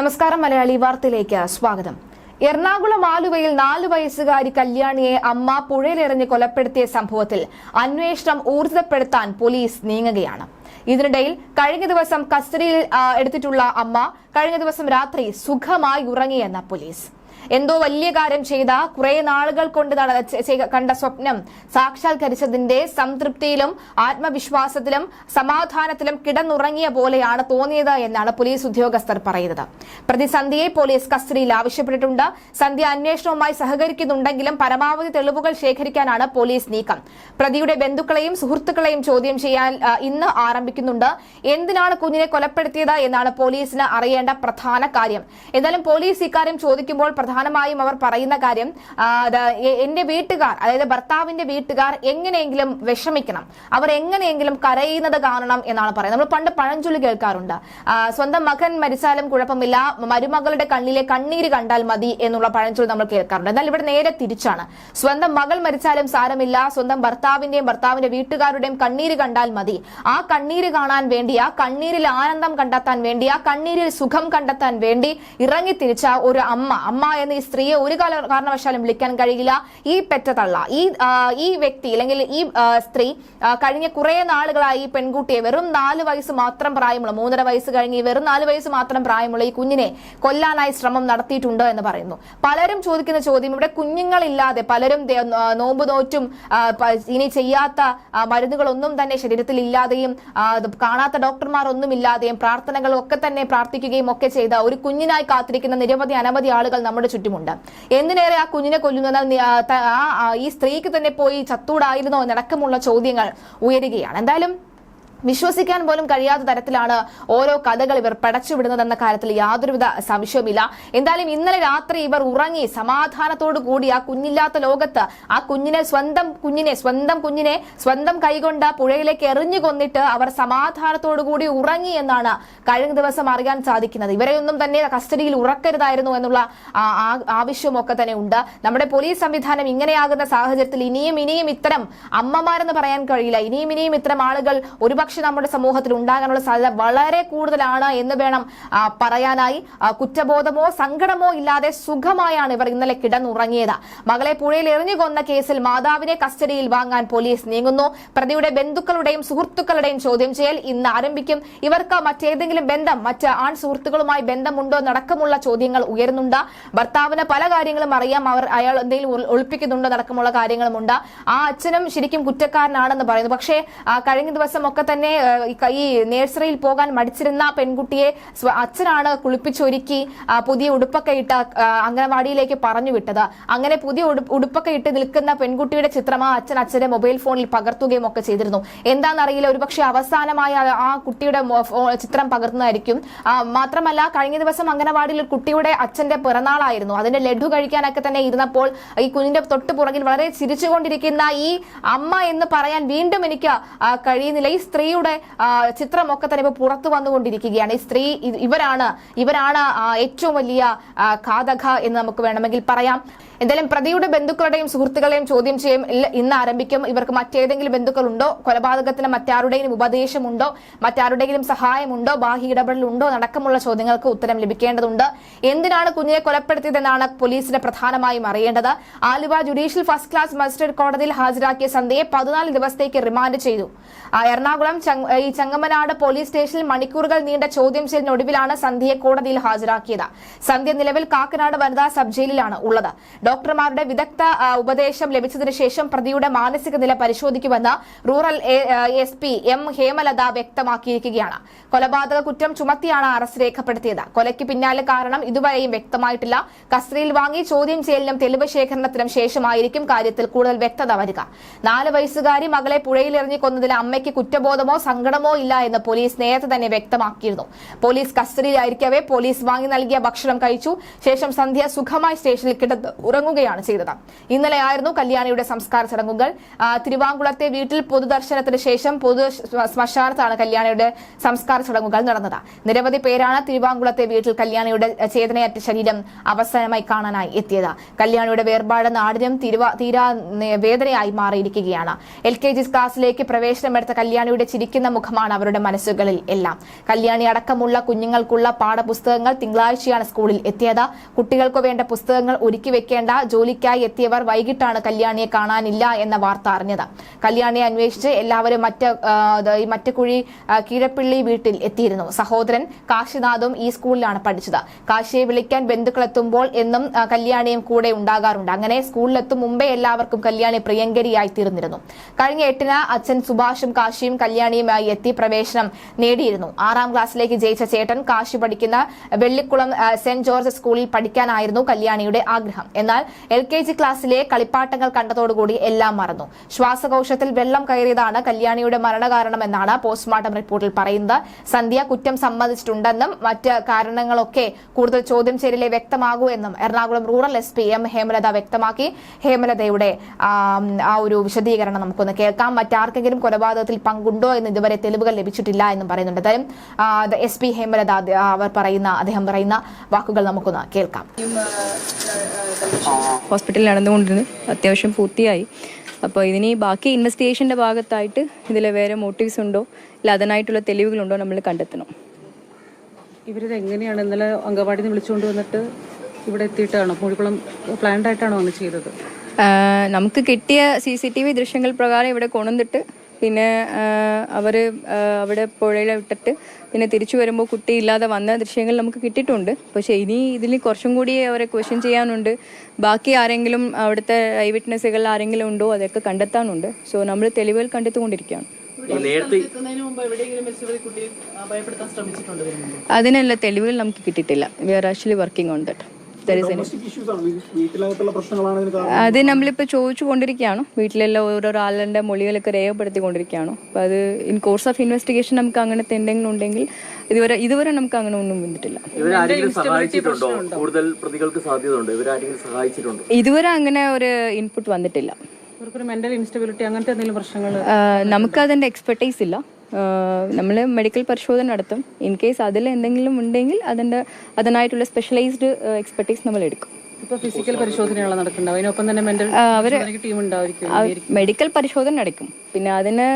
നമസ്കാരം മലയാളി വാർത്തയിലേക്ക് സ്വാഗതം. എറണാകുളം ആലുവയിൽ നാല് വയസ്സുകാരി കല്യാണിയെ അമ്മ പുഴയിലെറിഞ്ഞ് കൊലപ്പെടുത്തിയ സംഭവത്തിൽ അന്വേഷണം ഊർജിതപ്പെടുത്താൻ പോലീസ് നീങ്ങുകയാണ്. ഇതിനിടയിൽ കഴിഞ്ഞ ദിവസം കസ്റ്റഡിയിൽ എടുത്തിട്ടുള്ള അമ്മ കഴിഞ്ഞ ദിവസം രാത്രി സുഖമായി ഉറങ്ങിയെന്ന പോലീസ്. എന്തോ വലിയ കാര്യം ചെയ്ത കുറെ നാളുകൾ കൊണ്ട് കണ്ട സ്വപ്നം സാക്ഷാത്കരിച്ചതിന്റെ സംതൃപ്തിയിലും ആത്മവിശ്വാസത്തിലും സമാധാനത്തിലും കിടന്നുറങ്ങിയ പോലെയാണ് തോന്നിയത് എന്നാണ് പോലീസ് ഉദ്യോഗസ്ഥർ പറയുന്നത്. പ്രതിസന്ധിയെ പോലീസ് കസ്റ്റഡിയിൽ ആവശ്യപ്പെട്ടിട്ടുണ്ട്. സന്ധ്യ അന്വേഷണവുമായി സഹകരിക്കുന്നുണ്ടെങ്കിലും പരമാവധി തെളിവുകൾ ശേഖരിക്കാനാണ് പോലീസ് നീക്കം. പ്രതിയുടെ ബന്ധുക്കളെയും സുഹൃത്തുക്കളെയും ചോദ്യം ചെയ്യാൻ ഇന്ന് ആരംഭിക്കുന്നുണ്ട്. എന്തിനാണ് കുഞ്ഞിനെ കൊലപ്പെടുത്തിയത് എന്നാണ് പോലീസിന് അറിയേണ്ട പ്രധാന കാര്യം. എന്നാലും പോലീസ് ഇക്കാര്യം ചോദിക്കുമ്പോൾ പ്രധാനമായും അവർ പറയുന്ന കാര്യം എന്റെ വീട്ടുകാർ അതായത് ഭർത്താവിന്റെ വീട്ടുകാർ എങ്ങനെയെങ്കിലും വിഷമിക്കണം. അവർ എങ്ങനെയെങ്കിലും കരയുന്നത് കാണണം എന്നാണ് പറയുന്നത്. നമ്മൾ പണ്ട് പഴഞ്ചൊല്ലി കേൾക്കാറുണ്ട്. സ്വന്തം മകൻ മരിച്ചാലും കുഴപ്പമില്ല മരുമകളുടെ കണ്ണിലെ കണ്ണീര് കണ്ടാൽ മതി എന്നുള്ള പഴഞ്ചൊല്ലി നമ്മൾ കേൾക്കാറുണ്ട്. എന്നാൽ ഇവിടെ നേരെ തിരിച്ചാണ്. സ്വന്തം മകൾ മരിച്ചാലും സാരമില്ല സ്വന്തം ഭർത്താവിന്റെയും ഭർത്താവിന്റെ വീട്ടുകാരുടെയും കണ്ണീര് കണ്ടാൽ മതി. ആ കണ്ണീര് കാണാൻ വേണ്ടി ആ കണ്ണീരിൽ ആനന്ദം കണ്ടെത്താൻ വേണ്ടി ആ കണ്ണീരിൽ സുഖം കണ്ടെത്താൻ വേണ്ടി ഇറങ്ങി തിരിച്ച ഒരു അമ്മ അമ്മ എന്ന ഈ സ്ത്രീയെ ഒരു കാല കാരണവശാലും വിളിക്കാൻ കഴിയില്ല. ഈ പെറ്റ തള്ള ഈ ഈ വ്യക്തി അല്ലെങ്കിൽ ഈ സ്ത്രീ കഴിഞ്ഞ കുറെ നാളുകളായി ഈ പെൺകുട്ടിയെ വെറും നാല് വയസ്സ് മാത്രം പ്രായമുള്ള മൂന്നര വയസ്സ് കഴിഞ്ഞ് വെറും നാല് വയസ്സ് മാത്രം പ്രായമുള്ള ഈ കുഞ്ഞിനെ കൊല്ലാനായി ശ്രമം നടത്തിയിട്ടുണ്ട് എന്ന് പറയുന്നു. പലരും ചോദിക്കുന്ന ചോദ്യം ഇവിടെ കുഞ്ഞുങ്ങളില്ലാതെ പലരും നോമ്പു നോറ്റും ഇനി ചെയ്യാത്ത മരുന്നുകളൊന്നും തന്നെ ശരീരത്തിൽ ഇല്ലാതെയും കാണാത്ത ഡോക്ടർമാർ ഒന്നും ഇല്ലാതെയും പ്രാർത്ഥനകളൊക്കെ തന്നെ പ്രാർത്ഥിക്കുകയും ഒക്കെ ചെയ്ത ഒരു കുഞ്ഞിനായി കാത്തിരിക്കുന്ന നിരവധി അനവധി ആളുകൾ നമ്മുടെ ചുറ്റുമുണ്ട്. എന്തിനേറെ ആ കുഞ്ഞിനെ കൊല്ലുന്നത് നി- ആ, ത- ആ ആ, ഈ സ്ത്രീക്ക് തന്നെ പോയി ചത്തൂടായിരുന്നോ എന്നടക്കമുള്ള ചോദ്യങ്ങൾ ഉയരുകയാണ്. എന്തായാലും വിശ്വസിക്കാൻ പോലും കഴിയാത്ത തരത്തിലാണ് ഓരോ കഥകൾ ഇവർ പടച്ചുവിടുന്നതെന്ന കാര്യത്തിൽ യാതൊരുവിധ സംശയവുമില്ല. എന്തായാലും ഇന്നലെ രാത്രി ഇവർ ഉറങ്ങി സമാധാനത്തോടു കൂടി ആ കുഞ്ഞില്ലാത്ത ലോകത്ത് ആ കുഞ്ഞിനെ സ്വന്തം കുഞ്ഞിനെ സ്വന്തം കുഞ്ഞിനെ സ്വന്തം കൈകൊണ്ട് പുഴയിലേക്ക് എറിഞ്ഞു കൊന്നിട്ട് അവർ സമാധാനത്തോടു കൂടി ഉറങ്ങി എന്നാണ് കഴിഞ്ഞ ദിവസം അറിയാൻ സാധിക്കുന്നത്. ഇവരെയൊന്നും തന്നെ കസ്റ്റഡിയിൽ ഉറക്കരുതായിരുന്നു എന്നുള്ള ആവശ്യമൊക്കെ തന്നെ ഉണ്ട്. നമ്മുടെ പോലീസ് സംവിധാനം ഇങ്ങനെയാകുന്ന സാഹചര്യത്തിൽ ഇനിയും ഇനിയും ഇത്തരം അമ്മമാരെന്ന് പറയാൻ കഴിയില്ല. ഇനിയും ഇനിയും ഇത്തരം ആളുകൾ ഒരുപക്ഷെ നമ്മുടെ സമൂഹത്തിൽ ഉണ്ടാകാനുള്ള സാധ്യത വളരെ കൂടുതലാണ് എന്ന് വേണം പറയാനായി. കുറ്റബോധമോ സങ്കടമോ ഇല്ലാതെ സുഖമായാണ് ഇവർ ഇന്നലെ കിടന്നുറങ്ങിയത്. മകളെ പുഴയിൽ എറിഞ്ഞു കൊന്ന കേസിൽ മാതാവിനെ കസ്റ്റഡിയിൽ വാങ്ങാൻ പോലീസ് നീങ്ങുന്നു. പ്രതിയുടെ ബന്ധുക്കളുടെയും സുഹൃത്തുക്കളുടെയും ചോദ്യം ചെയ്യൽ ഇന്ന് ആരംഭിക്കും. ഇവർക്ക് മറ്റേതെങ്കിലും ബന്ധം മറ്റ് ആൺ സുഹൃത്തുക്കളുമായി ബന്ധമുണ്ടോ നടക്കമുള്ള ചോദ്യങ്ങൾ ഉയരുന്നുണ്ട്. ഭർത്താവിന് പല കാര്യങ്ങളും അറിയാം. അവർ അയാൾ എന്തെങ്കിലും ഒളിപ്പിക്കുന്നുണ്ടോ നടക്കമുള്ള കാര്യങ്ങളുമുണ്ട്. ആ അച്ഛനും ശരിക്കും കുറ്റക്കാരനാണെന്ന് പറയുന്നു. പക്ഷേ കഴിഞ്ഞ ദിവസം ഒക്കെ തന്നെ ഈ നേഴ്സറിയിൽ പോകാൻ മടിച്ചിരുന്ന പെൺകുട്ടിയെ അച്ഛനാണ് കുളിപ്പിച്ചൊരുക്കി പുതിയ ഉടുപ്പൊക്കെ ഇട്ട അംഗനവാടിയിലേക്ക് പറഞ്ഞു വിട്ടത്. അങ്ങനെ പുതിയ ഉടു- ഉടുപ്പൊക്കെ ഇട്ട് നിൽക്കുന്ന പെൺകുട്ടിയുടെ ചിത്രം ആ അച്ഛൻ അച്ഛന്റെ മൊബൈൽ ഫോണിൽ പകർത്തുകയും ഒക്കെ ചെയ്തിരുന്നു. എന്താണെന്നറിയില്ല ഒരുപക്ഷെ അവസാനമായ ആ- കുട്ടിയുടെ ചിത്രം പകർത്തുന്നതായിരിക്കും. മാത്രമല്ല കഴിഞ്ഞ ദിവസം അംഗനവാടിയിൽ കുട്ടിയുടെ അച്ഛന്റെ പിറന്നാളായിരുന്നു. അതിന്റെ ലഡു കഴിക്കാനൊക്കെ തന്നെ ഇരുന്നപ്പോൾ ഈ കുഞ്ഞിന്റെ തൊട്ട് പുറകിൽ വളരെ ചിരിച്ചുകൊണ്ടിരിക്കുന്ന ഈ അമ്മ എന്ന് പറയാൻ വീണ്ടും എനിക്ക് കഴിയുന്നില്ല. ഈ സ്ത്രീയുടെ ചിത്രമൊക്കെ തന്നെ ഇപ്പൊ പുറത്തു വന്നുകൊണ്ടിരിക്കുകയാണ്. ഈ സ്ത്രീ ഇവരാണ് ഇവരാണ് ഏറ്റവും വലിയ കാതക എന്ന് നമുക്ക് വേണമെങ്കിൽ പറയാം. എന്തായാലും പ്രതിയുടെ ബന്ധുക്കളുടെയും സുഹൃത്തുക്കളെയും ചോദ്യം ചെയ്യും. ഇന്ന് ആരംഭിക്കും. ഇവർക്ക് മറ്റേതെങ്കിലും ബന്ധുക്കളുണ്ടോ? കൊലപാതകത്തിന് മറ്റാരുടെയും ഉപദേശമുണ്ടോ? മറ്റാരുടെയും സഹായമുണ്ടോ? ബാഹ്യ ഇടപെടലുണ്ടോ? നടക്കമുള്ള ചോദ്യങ്ങൾക്ക് ഉത്തരം ലഭിക്കേണ്ടതുണ്ട്. എന്തിനാണ് കുഞ്ഞിനെ കൊലപ്പെടുത്തിയതെന്നാണ് പോലീസിന് പ്രധാനമായും അറിയേണ്ടത്. Aluva judicial first class magistrate കോടതിയിൽ ഹാജരാക്കിയ സന്ധ്യയെ പതിനാല് ദിവസത്തേക്ക് റിമാൻഡ് ചെയ്തു. എറണാകുളം ഈ ചങ്ങമനാട് പോലീസ് സ്റ്റേഷനിൽ മണിക്കൂറുകൾ നീണ്ട ചോദ്യം ചെയ്യലിനൊടുവിലാണ് സന്ധ്യയെ കോടതിയിൽ ഹാജരാക്കിയത്. സന്ധ്യ നിലവിൽ കാക്കനാട് വനിതാ സബ് ജയിലിലാണ് ഉള്ളത്. ഡോക്ടർമാരുടെ വിദഗ്ധ ഉപദേശം ലഭിച്ചതിനു ശേഷം പ്രതിയുടെ മാനസിക നില പരിശോധിക്കുമെന്ന് rural S P M Hemalatha വ്യക്തമാക്കിയിരിക്കുകയാണ്. കൊലപാതക കുറ്റം ചുമത്തിയാണ് അറസ്റ്റ് രേഖപ്പെടുത്തിയത്. കൊലയ്ക്ക് പിന്നാലെ കാരണം ഇതുവരെയും വ്യക്തമായിട്ടില്ല. കസ്റ്റഡിയിൽ വാങ്ങി ചോദ്യം ചെയ്യലിനും തെളിവ് ശേഖരണത്തിനും ശേഷമായിരിക്കും കാര്യത്തിൽ കൂടുതൽ വ്യക്തത വരിക. നാല് വയസ്സുകാരി മകളെ പുഴയിലെറിഞ്ഞു കൊന്നതിൽ അമ്മയ്ക്ക് കുറ്റബോധമോ സങ്കടമോ ഇല്ല എന്ന് പോലീസ് നേരത്തെ തന്നെ വ്യക്തമാക്കിയിരുന്നു. പോലീസ് കസ്റ്റഡിയിലായിരിക്കവേ പോലീസ് വാങ്ങി നൽകിയ ഭക്ഷണം കഴിച്ചു. ശേഷം സന്ധ്യ സുഖമായി സ്റ്റേഷനിൽ കിടന്ന് ഉറങ്ങുകയാണ് ചെയ്തത്. ഇന്നലെ ആയിരുന്നു കല്യാണിയുടെ സംസ്കാര ചടങ്ങുകൾ. തിരുവാങ്കുളത്തെ വീട്ടിൽ പൊതുദർശനത്തിന് ശേഷം പൊതു ശ്മ- ശ്മശാനത്താണ് കല്യാണിയുടെ സംസ്കാര ചടങ്ങുകൾ നടന്നത്. നിരവധി പേരാണ് തിരുവാങ്കുളത്തെ വീട്ടിൽ കല്യാണിയുടെ ചേതനയറ്റ ശരീരം അവസാനമായി കാണാനായി എത്തിയത്. കല്യാണിയുടെ വേർപാട് നാടിനും തീരാ വേദനയായി മാറിയിരിക്കുകയാണ്. എൽ കെ ജി ക്ലാസ്സിലേക്ക് പ്രവേശനമെടുത്ത കല്യാണിയുടെ ചിരിക്കുന്ന മുഖമാണ് അവരുടെ മനസ്സുകളിൽ എല്ലാം. കല്യാണി അടക്കമുള്ള കുഞ്ഞുങ്ങൾക്കുള്ള പാഠപുസ്തകങ്ങൾ തിങ്കളാഴ്ചയാണ് സ്കൂളിൽ എത്തിയത്. കുട്ടികൾക്ക് വേണ്ട പുസ്തകങ്ങൾ ഒരുക്കി വെക്കേണ്ട ജോലിക്കായി എത്തിയവർ വൈകിട്ടാണ് കല്യാണിയെ കാണാനില്ല എന്ന വാർത്ത അറിഞ്ഞത്. കല്യാണിയെ അന്വേഷിച്ച് എല്ലാവരും മറ്റ് മറ്റക്കുഴി കീഴപ്പിള്ളി വീട്ടിൽ എത്തിയിരുന്നു. സഹോദരൻ കാശിനാഥും ഈ സ്കൂളിലാണ് പഠിച്ചത്. കാശിയെ വിളിക്കാൻ ബന്ധുക്കളെത്തുമ്പോൾ എന്നും കല്യാണിയും കൂടെ ഉണ്ടാകാറുണ്ട്. അങ്ങനെ സ്കൂളിലെത്തും മുമ്പേ എല്ലാവർക്കും കല്യാണി പ്രിയങ്കരിയായി തീർന്നിരുന്നു. കഴിഞ്ഞ എട്ടിന് അച്ഛൻ സുഭാഷും കാശിയും കല്യാണിയുമായി എത്തി പ്രവേശനം നേടിയിരുന്നു. ആറാം ക്ലാസ്സിലേക്ക് ജയിച്ച ചേട്ടൻ കാശി പഠിക്കുന്ന വെള്ളിക്കുളം സെന്റ് ജോർജ് സ്കൂളിൽ പഠിക്കാനായിരുന്നു കല്യാണിയുടെ ആഗ്രഹം. എന്നാൽ എൽ കെ ജി ക്ലാസ്സിലെ കളിപ്പാട്ടങ്ങൾ കണ്ടതോടുകൂടി എല്ലാം മറന്നു. ശ്വാസകോശത്തിൽ വെള്ളം കയറിയതാണ് കല്യാണിയുടെ മരണകാരണമെന്നാണ് പോസ്റ്റ്മോർട്ടം റിപ്പോർട്ടിൽ പറയുന്നത്. സന്ധ്യ കുറ്റം സമ്മതിച്ചിട്ടുണ്ടെന്നും മറ്റ് കാരണങ്ങളൊക്കെ കൂടുതൽ ചോദ്യം ചെയ്യലിലെ വ്യക്തമാകൂ എന്നും Ernakulam rural S P M Hemalatha വ്യക്തമാക്കി. ഹേമലതയുടെ ആ ഒരു വിശദീകരണം നമുക്കൊന്ന് കേൾക്കാം. മറ്റാർക്കെങ്കിലും കൊലപാതകത്തിൽ പങ്കുണ്ടോ എന്ന് ഇതുവരെ തെളിവുകൾ ലഭിച്ചിട്ടില്ല എന്നും പറയുന്നുണ്ട്. തരം എസ് പി ഹേമലത അവർ പറയുന്ന അദ്ദേഹം പറയുന്ന വാക്കുകൾ നമുക്കൊന്ന് കേൾക്കാം. ഹോസ്പിറ്റലിൽ നടന്നുകൊണ്ടിരുന്നു. അത്യാവശ്യം പൂർത്തിയായി. അപ്പോൾ ഇതിനി ബാക്കി ഇൻവെസ്റ്റിഗേഷന്റെ ഭാഗത്തായിട്ട് ഇതിൽ വേറെ മോട്ടീവ്സ് ഉണ്ടോ? ഇല്ല അതിനായിട്ടുള്ള തെളിവുകളുണ്ടോ നമ്മൾ കണ്ടെത്തണം. ഇവരിത് എങ്ങനെയാണ്? ഇന്നലെ അംഗൻവാടി നിന്ന് വിളിച്ചുകൊണ്ട് വന്നിട്ട് ഇവിടെ എത്തിയിട്ടാണോ? മൂഴിക്കുളം പ്ലാൻഡ് ആയിട്ടാണോ അങ്ങ് ചെയ്തത്? നമുക്ക് കിട്ടിയ സി സി ടി വി ദൃശ്യങ്ങൾ പ്രകാരം ഇവിടെ കൊണ്ടുവന്നിട്ട് പിന്നെ അവർ അവിടെ പുഴയിൽ വിട്ടിട്ട് പിന്നെ തിരിച്ചു വരുമ്പോൾ കുട്ടി ഇല്ലാതെ വന്ന ദൃശ്യങ്ങൾ നമുക്ക് കിട്ടിയിട്ടുണ്ട്. പക്ഷേ ഇനി ഇതിൽ കുറച്ചും കൂടി അവരെ ക്വസ്റ്റ്യൻ ചെയ്യാനുണ്ട്. ബാക്കി ആരെങ്കിലും അവിടുത്തെ ഐ വിറ്റ്നസ്സുകൾ ആരെങ്കിലും ഉണ്ടോ അതൊക്കെ കണ്ടെത്താനുണ്ട്. സോ നമ്മൾ തെളിവുകൾ കണ്ടെത്തിക്കൊണ്ടിരിക്കുകയാണ്. അതിനല്ല തെളിവുകൾ നമുക്ക് കിട്ടിയിട്ടില്ല. We are actually working on that അത് നമ്മളിപ്പോൾ ചോദിച്ചു കൊണ്ടിരിക്കുകയാണ് വീട്ടിലെല്ലാം ഓരോരോ ആളുടെ മൊഴികളൊക്കെ രേഖപ്പെടുത്തിക്കൊണ്ടിരിക്കുകയാണ്. അപ്പോൾ അത് ഇൻ കോഴ്സ് ഓഫ് ഇൻവെസ്റ്റിഗേഷൻ നമുക്ക് അങ്ങനത്തെ എന്തെങ്കിലും ഉണ്ടെങ്കിൽ ഇതുവരെ ഇതുവരെ നമുക്ക് അങ്ങനെ ഒന്നും വന്നിട്ടില്ല. ഇവരാരെങ്കിലും സഹായിച്ചിട്ടുണ്ടോ? കൂടുതൽ പ്രതികൾക്ക് സാധ്യതയുണ്ടോ? ഇവരാരെങ്കിലും സഹായിച്ചിട്ടുണ്ടോ? ഇതുവരെ അങ്ങനെ ഒരു ഇൻപുട്ട് വന്നിട്ടില്ല. ഇവർക്കൊരു മെന്റൽ ഇൻസ്റ്റബിലിറ്റി അങ്ങനത്തെ എന്തെങ്കിലും പ്രശ്നങ്ങൾ ആഹ് നമുക്ക് അതിന്റെ എക്സ്പെർട്ടൈസ് ഇല്ല. നമ്മൾ മെഡിക്കൽ പരിശോധന നടത്തും. ഇൻ കേസ് അതിൽ എന്തെങ്കിലും ഉണ്ടെങ്കിൽ അതിന്റെ അതിനായിട്ടുള്ള സ്പെഷ്യലൈസ്ഡ് എക്സ്പെർട്ടീസ് നമ്മൾ എടുക്കും. ഫിസിക്കൽ മെഡിക്കൽ പരിശോധന നടക്കും. പിന്നെ അതിന്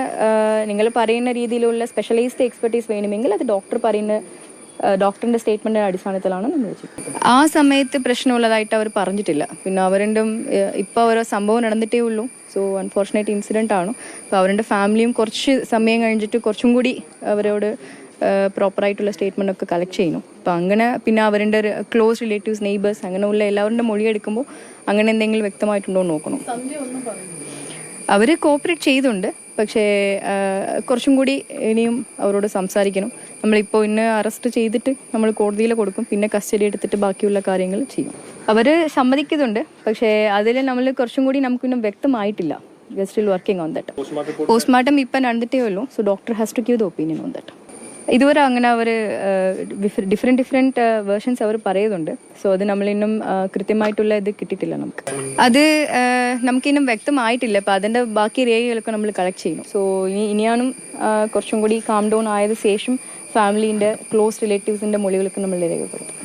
നിങ്ങൾ പറയുന്ന രീതിയിലുള്ള സ്പെഷ്യലൈസ്ഡ് എക്സ്പെർട്ടീസ് വേണമെങ്കിൽ അത് ഡോക്ടർ പറയുന്ന ഡോക്ടറിന്റെ സ്റ്റേറ്റ്മെന്റിന്റെ അടിസ്ഥാനത്തിലാണ് നമ്മൾ ആ സമയത്ത് പ്രശ്നമുള്ളതായിട്ട് അവർ പറഞ്ഞിട്ടില്ല. പിന്നെ അവരുടെ ഇപ്പോൾ ഓരോ സംഭവം നടന്നിട്ടേ ഉള്ളൂ. സോ അൺഫോർച്ചുനേറ്റ് ഇൻസിഡന്റ് ആണ്. അപ്പോൾ അവരുടെ ഫാമിലിയും കുറച്ച് സമയം കഴിഞ്ഞിട്ട് കുറച്ചും കൂടി അവരോട് പ്രോപ്പറായിട്ടുള്ള സ്റ്റേറ്റ്മെന്റ് ഒക്കെ കളക്ട് ചെയ്യുന്നു. അപ്പോൾ അങ്ങനെ പിന്നെ അവരുടെ ക്ലോസ് റിലേറ്റീവ്സ് നെയ്ബേഴ്സ് അങ്ങനെയുള്ള എല്ലാവരുടെ മൊഴി എടുക്കുമ്പോൾ അങ്ങനെ എന്തെങ്കിലും വ്യക്തമായിട്ടുണ്ടോ എന്ന് നോക്കണം. അവർ കോപ്പറേറ്റ് ചെയ്തുണ്ട്. പക്ഷേ കുറച്ചും കൂടി ഇനിയും അവരോട് സംസാരിക്കണം. നമ്മളിപ്പോൾ ഇന്ന് അറസ്റ്റ് ചെയ്തിട്ട് നമ്മൾ കോടതിയിൽ കൊടുക്കും. പിന്നെ കസ്റ്റഡി എടുത്തിട്ട് ബാക്കിയുള്ള കാര്യങ്ങൾ ചെയ്യും. അവർ സമ്മതിക്കുന്നുണ്ട്. പക്ഷേ അതിൽ നമ്മൾ കുറച്ചും കൂടി നമുക്കിന്നും വ്യക്തമായിട്ടില്ല. We still working on that postmortem ഇപ്പം നടന്നിട്ടേ ഉള്ളൂ. So doctor has to give the opinion on that ഇതുവരെ അങ്ങനെ അവർ ഡിഫറെന്റ് ഡിഫറെന്റ് വേർഷൻസ് അവർ പറയുന്നുണ്ട്. സോ അത് നമ്മളിന്നും കൃത്യമായിട്ടുള്ള ഇത് കിട്ടിയിട്ടില്ല നമുക്ക്. അത് നമുക്കിന്നും വ്യക്തമായിട്ടില്ല. അപ്പോൾ അതിന്റെ ബാക്കി രേഖകളൊക്കെ നമ്മൾ കളക്ട് ചെയ്യണം സോ ഇനി ഇനിയാണ് കുറച്ചും കൂടി കാം ഡൗൺ ആയത് ശേഷം ഫാമിലീന്റെ ക്ലോസ് റിലേറ്റീവ്സിന്റെ മൊഴികളൊക്കെ നമ്മൾ രേഖപ്പെടുത്തും.